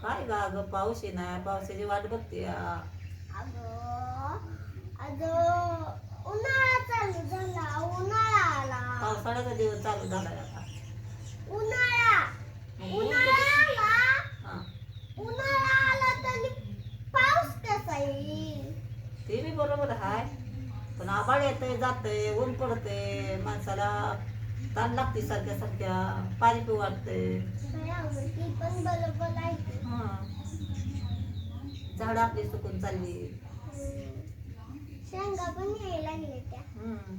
काय गा ग पाऊस आहे ना पावसाची वाट बघते. अगं अगं झाला पावसाळ्याचा दिवस चालू झालाय आता. ते बी बरोबर आहे. पण आबाळ येतंय जातंय ऊन पडतंय माणसाला ताण लागते सारख्या सारख्या पाणी पिऊ वाटतंय बरोबर, ती पण बरोबर आहे की. हा झाड आपली सुकून चालली. शेंगा पण यायला लागले त्या हम्म.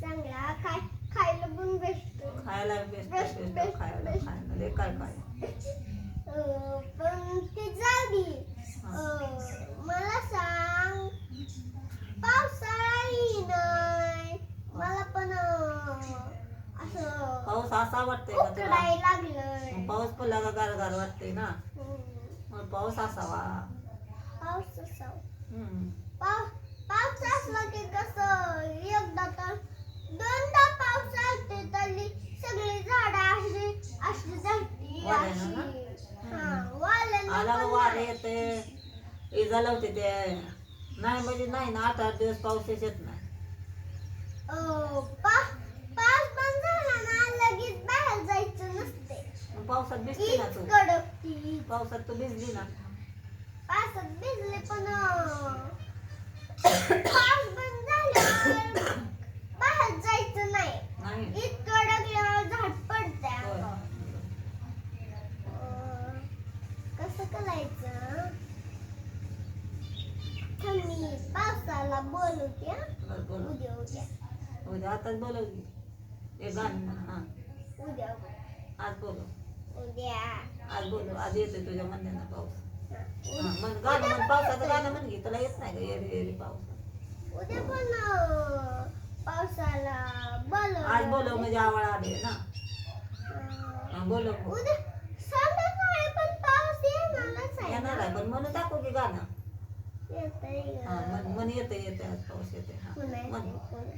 चांगला खाय खायला पण भेटतो खायला बेस्ट बेस्ट खायला. खायला काय काय अं, पण ते जागी हा. मला सांग पावसाळा नाही मला पण अं, असं पाऊस असा वाटतंय का तुला मग पाऊस पडला का गार गार वाटतंय ना. मग पाऊस असावा पाऊस असावं. हम्म. पाऊस पाऊस असला की कसं एकदा तर दोनदा पाऊस आलते तरी सगळी झाडं अशी अशी झाडती वाऱ्यानं ना? अशी हा वाऱ्यानं आला पण वारे. येते इजा लावते ते नाही म्हणजे नाही ना आठ आठ दिवस पाऊस येत नाही अं, पा- पाऊस बंद झाला ना लगेच बाहेर जायचं नसते मग पावसात भिजते ना तू. कडकती पावसात तू भिजली ना. पावसात भिजले पण पाऊस बंद झाल्यावर बाहेर जायचं नाही. झाड पडते होय. अं, कसं करायचं? थांब मी पावसाला बोलवते हं. बरं, बोलव. उद्या उद्या. उद्या आताच बोलव की हे गाणं म्हण, हा उद्या. आज बोलव. आज बोलव आज येते तुझ्या म्हणण्यानं पाऊस. हा. म्हण गाणं म्हण पावसाचं गाणं म्हण की तुला येत नाही का येरी येरी पाऊस? उद्या पण अं, पावसाला आज बोलव म्हणजे आवड आले ना. हा, बोलव. उद्या संध्याकाळी पण पाऊस येणारच आहे येणार आहे पण म्हणून दाखव की गाणं. येतंय हा गं. म्हण म्हण येते येते आज पाऊस येते हा पुन्हा म्हण. येतंय, पुन्हा.